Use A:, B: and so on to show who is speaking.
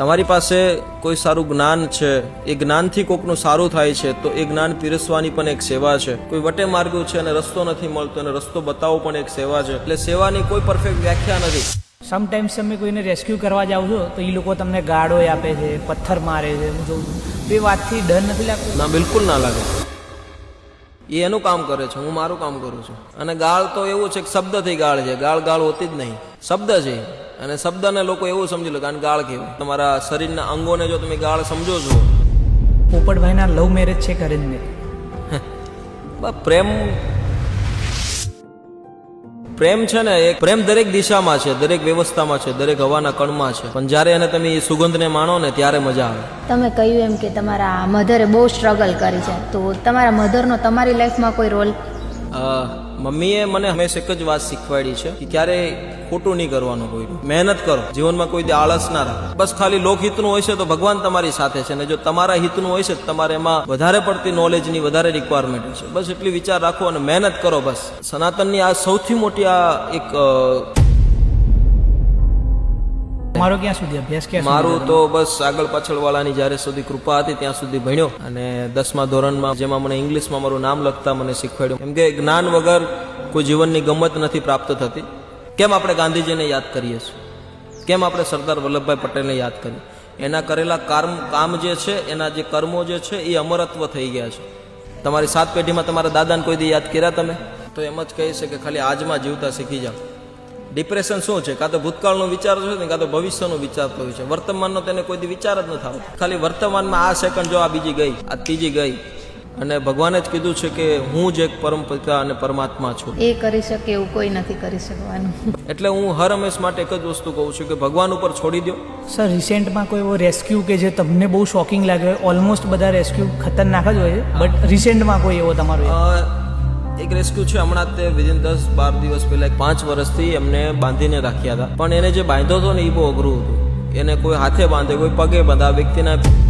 A: તમારી પાસે કોઈ સારું જ્ઞાન છે? એ જ્ઞાનથી કોકનું સારું થાય છે તો એ જ્ઞાન પીરસવાની પણ એક સેવા છે. કોઈ વટે માર્ગ્યું છે અને રસ્તો નથી મળતો અને રસ્તો બતાવવો પણ એક સેવા છે. એટલે સેવાની કોઈ પરફેક્ટ વ્યાખ્યા નથી.
B: સમટાઈમ્સ તમે કોઈને રેસ્ક્યુ કરવા જાઓ છો તો એ લોકો તમને ગાળો આપે છે પથ્થર મારે છે હું જોઉં છું. એ વાતથી ડર નથી લાગતો?
A: ના બિલકુલ ના લાગે. એ એનું કામ કરે છે હું મારું કામ કરું છું. અને ગાળ તો એવું છે કે શબ્દથી ગાળ છે ગાળ ગાળ હોતી જ નહીં. શબ્દ છે અને શબ્દને લોકો એવું સમજી લે કે ગાળ કહેવાય. તમારા શરીરના અંગોને જો તમે ગાળ સમજો છો.
B: પોપટભાઈના લવ મેરેજ છે કરે જ
A: બસ પ્રેમ પ્રેમ છે ને એક પ્રેમ દરેક દિશામાં છે દરેક વ્યવસ્થામાં છે દરેક હવાના કણમાં છે. પણ જ્યારે એને તમે એ સુગંધને માણો ને ત્યારે મજા આવે.
C: તમે કહ્યું એમ કે તમારા મધરે બહુ સ્ટ્રગલ કરી છે. તો તમારા મધરનો તમારી લાઈફમાં કોઈ રોલ
A: મમ્મીએ મને હંમેશા એક જ વાત શીખવાડી છે કે ક્યારેય ખોટું નહીં કરવાનું કોઈ. મહેનત કરો. જીવનમાં કોઈ આળસ ના રાખો. બસ ખાલી લોકહિતનું હોય છે તો ભગવાન તમારી સાથે છે ને જો તમારા હિતનું હોય છે તો તમારે એમાં વધારે પડતી નોલેજની વધારે રિક્વાયરમેન્ટ છે. બસ એટલી વિચાર રાખો અને મહેનત કરો બસ. સનાતનની આ સૌથી મોટી આ એક
B: મારો ક્યાં સુધી અભ્યાસ? ક્યાં
A: મારું તો બસ આગળ પાછળ વાળાની જ્યારે સુધી કૃપા હતી ત્યાં સુધી ભણ્યો અને દસમા ધોરણમાં જેમાં મને ઇંગ્લિશમાં મારું નામ લખતા મને શીખવાડ્યું. કેમ કે જ્ઞાન વગર કોઈ જીવનની ગમત નથી પ્રાપ્ત થતી. કેમ આપણે ગાંધીજીને યાદ કરીએ છીએ? કેમ આપણે સરદાર વલ્લભભાઈ પટેલને યાદ કરીએ? એના કરેલા કર્મ કામ જે છે એના જે કર્મો જે છે એ અમરત્વ થઈ ગયા છે. તમારી સાત પેઢીમાં તમારા દાદાને કોઈ દી યાદ કર્યા તમે? તો એમ જ કહી છે કે ખાલી આજમાં જીવતા શીખી જાઓ. ડિપ્રેશન શું છે? કાં તો ભૂતકાળનો વિચાર છે ને કાં તો ભવિષ્યનો વિચારતો હોય છે. વર્તમાનનો તેને કોઈ વિચાર જ નથી આવતો. ખાલી વર્તમાનમાં આ સેકન્ડ જો આ બીજી ગઈ આ ત્રીજી ગઈ. અને ભગવાને જ કીધું છે કે હું જ એક પરમ પિતા અને પરમાત્મા છું.
C: એ કરી શકે એવું કોઈ નથી કરી શકવાનું.
A: એટલે હું હર હંમેશ માટે એક જ વસ્તુ કહું છું કે ભગવાન ઉપર છોડી દો
B: સર રિસેન્ટમાં કોઈ એવો રેસ્ક્યુ કે જે તમને બહુ શોકિંગ લાગ્યો હોય? ઓલમોસ્ટ બધા રેસ્ક્યુ ખતરનાક જ હોય છે. બટ રિસેન્ટમાં કોઈ એવો તમારો
A: એક રેસ્ક્યુ છે. હમણાં તે વિધિન દસ બાર દિવસ પહેલા એક પાંચ વર્ષથી એમને બાંધીને રાખ્યા હતા. પણ એને જે બાંધ્યો હતો ને એ બહુ અઘરું હતું. એને કોઈ હાથે બાંધે કોઈ પગે બાંધે આ વ્યક્તિના